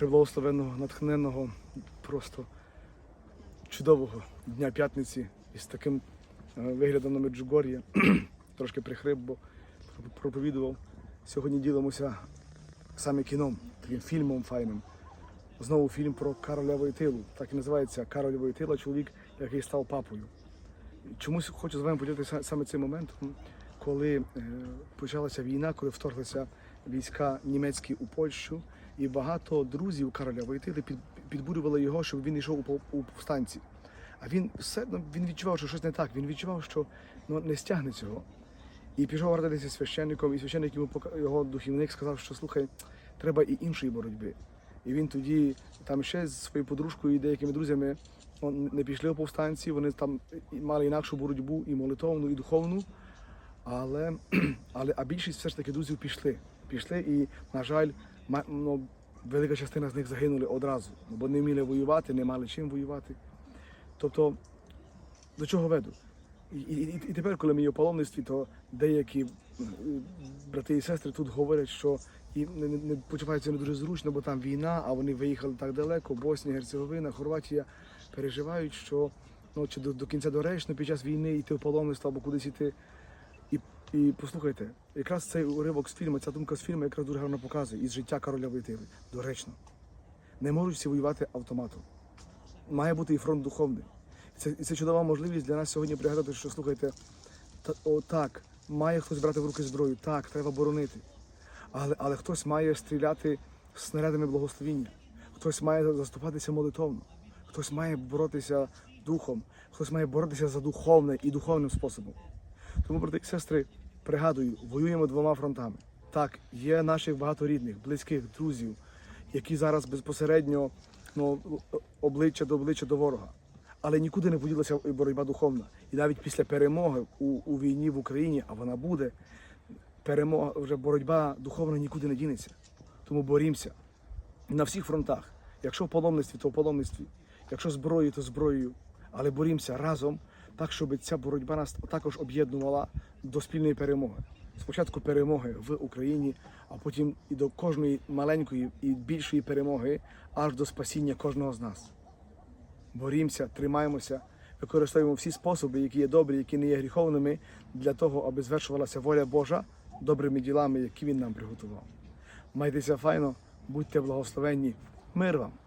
приблагословенного, натхненного, просто чудового дня п'ятниці із таким е, виглядом на Меджугор'я. Трошки прихрип, бо проповідував. Сьогодні ділимося саме кіном, таким фільмом файним. Знову фільм про Кароля Войтилу. Так і називається Кароль Войтила, чоловік, який став папою. Чомусь хочу з вами поділитися саме цей момент, коли е, почалася війна, коли вторглися війська німецькі у Польщу, і багато друзів Кароля Войтили під, підбурювали його, щоб він йшов у, повстанці. А він все він відчував, що щось не так. Він відчував, що ну, не стягне цього. І пішов радитися священником, і священник йому його духівник сказав, що слухай, треба і іншої боротьби. І він тоді там ще з своєю подружкою і деякими друзями ну, не пішли у повстанці, вони там мали інакшу боротьбу, і молитовну, і духовну. Але, але а більшість все ж таки друзів пішли. Пішли, і, на жаль, ну, велика частина з них загинули одразу, ну, бо не вміли воювати, не мали чим воювати. Тобто, до чого веду? І, і, і тепер, коли ми є у паломництві, то деякі брати і сестри тут говорять, що і не, не, не почуваються не дуже зручно, бо там війна, а вони виїхали так далеко, Боснія, Герцеговина, Хорватія переживають, що ну, чи до, до кінця доречно під час війни йти в паломництво або кудись йти. І, послухайте, якраз цей уривок з фільму, ця думка з фільму якраз дуже гарно показує із життя Короля Войтили. Доречно. Не можуть всі воювати автоматом. Має бути і фронт духовний. Це, це чудова можливість для нас сьогодні пригадати, що слухайте, та, о, так, має хтось брати в руки зброю, так, треба боронити. Але, але хтось має стріляти снарядами благословіння, хтось має заступатися молитовно, хтось має боротися духом, хтось має боротися за духовне і духовним способом. Тому, брати і сестри, пригадую, воюємо двома фронтами. Так, є наших багато рідних, близьких, друзів, які зараз безпосередньо ну, обличчя до обличчя до ворога. Але нікуди не поділася боротьба духовна. І навіть після перемоги у, у війні в Україні, а вона буде, перемога, вже боротьба духовна нікуди не дінеться. Тому борімося на всіх фронтах. Якщо в паломництві, то в паломництві. Якщо зброєю, то зброєю. Але борімося разом, так, щоб ця боротьба нас також об'єднувала до спільної перемоги. Спочатку перемоги в Україні, а потім і до кожної маленької і більшої перемоги, аж до спасіння кожного з нас. Борімося, тримаємося, використовуємо всі способи, які є добрі, які не є гріховними, для того, аби звершувалася воля Божа добрими ділами, які Він нам приготував. Майтеся файно, будьте благословенні. Мир вам!